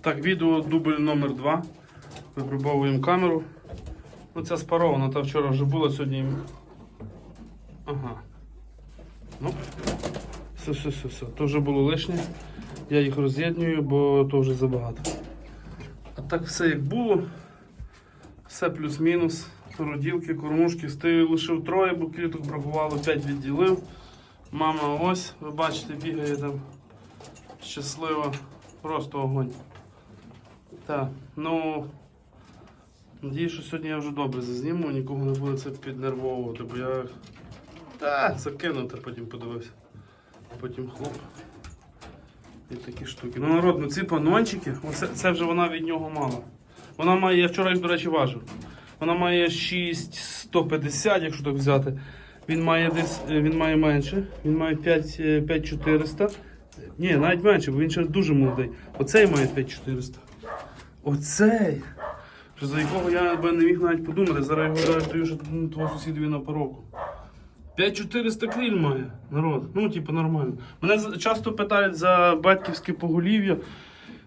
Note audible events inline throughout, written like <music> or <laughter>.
Так, відео дубль номер 2 Випробовуємо камеру. Ну, спарована, та вчора вже була, сьогодні. Ага. Ну, все, все, все, все. То вже було лишнє. Я їх роз'єднюю, бо то вже забагато. А так все як було. Все плюс-мінус. Роділки, кормушки. Стою лишив троє, бо кліток бракувало, 5 відділив. Мама ось, ви бачите, бігає там щаслива. Просто огонь. Так, ну. Надію, що сьогодні я вже добре зазніму, нікого не буде це піднервовувати, бо я. Та, закинув, та потім подивився. Потім хлоп. І такі штуки. Ну, народ, ну ці панончики, оце, це вже вона від нього мала. Вона має, я вчора до речі, важив. Вона має 6150, якщо так взяти. Він має десь, е, він має менше, він має 5, е, 5400. Ні, навіть менше, бо він ще дуже молодий. Оцей має 5400. Оцей! Що За якого я би не міг навіть подумати. Зараз його даю, що ну, твого сусідові на пороку. 5400 криль має народ. Ну, типу, нормально. Мене часто питають за батьківське поголів'я.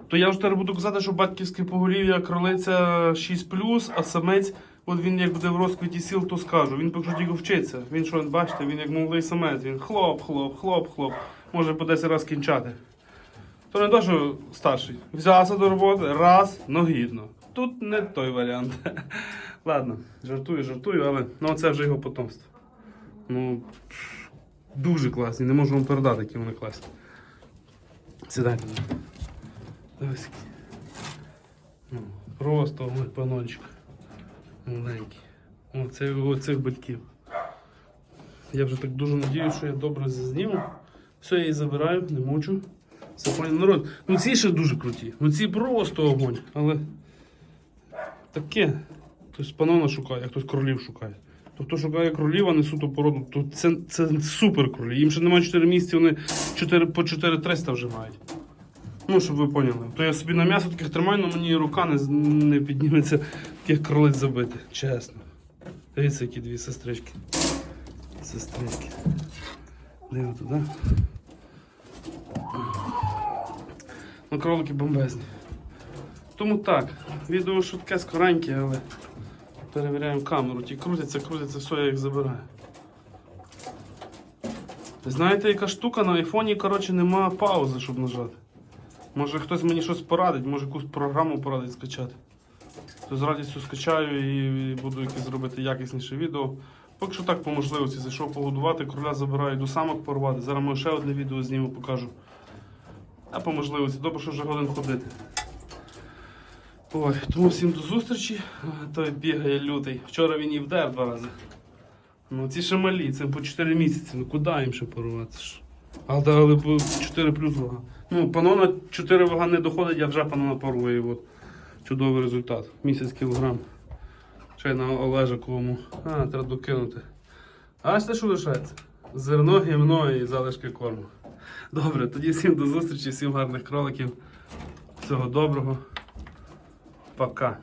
То я вже тепер буду казати, що батьківське поголів'я кролиця 6 а самець, от він як буде в розквіті сіл, то скажу. Він поки що тільки вчиться. Він що, бачите, він як молодий самець, він хлоп, хлоп, хлоп, хлоп. Може по 10 разів кінчати. То не то, що старший. Взявся до роботи, раз, ну гідно. Тут не той варіант. <laughs> Ладно, жартую, жартую, але ну, це вже його потомство. Ну, дуже класні, не можу вам передати, які вони класні. Сідайте. Дивись. Ну, просто ой, панончик. Маленький. О, це його цих батьків. Я вже так дуже надію, що я добре зніму. Все, я її забираю, не мучу. Все. Народ. Ну ці ще дуже круті. Ну ці просто огонь. Але таке. Хтось панона шукає, а хтось королів шукає. То хто шукає кролів, а не суто породу, то це, це супер кролі. Їм ще немає 4 місяці, вони 4, по 4300 вже мають. Ну, щоб ви поняли. То я собі на м'ясо таких тримаю, але мені рука не, не підніметься таких кролиць забити. Чесно. Дивіться, які дві сестрички. Сестрички. Де ви туди? Ну, кролики бомбезні. Тому так, відео шутке скореньке, але перевіряємо камеру. Ті крутяться, крутяться, все, я їх забираю. Знаєте, яка штука на айфоні, коротше, нема паузи, щоб нажати. Може хтось мені щось порадить, може якусь програму порадить скачати. То з радістю скачаю і буду якесь зробити якісніше відео. Поки що так по можливості зайшов погодувати, короля забираю, йду самок порвати. Зараз може ще одне відео зніму, покажу. А по можливості, добре, що вже годин ходити. Ой, тому всім до зустрічі. Той бігає лютий. Вчора він і вдер два рази. Ну ці ще малі, це по 4 місяці. Ну куди їм ще порвати? ж? Але, але по 4 плюс вага. Ну, панона 4 вага не доходить, я вже панона порвую. От. Чудовий результат. Місяць кілограм. Ще й на Олежаковому. А, треба докинути. А те, що лишається? Зерно, гімно і залишки корму. Добре, тоді всім до зустрічі, всім гарних кроликів. Всього доброго. Пока.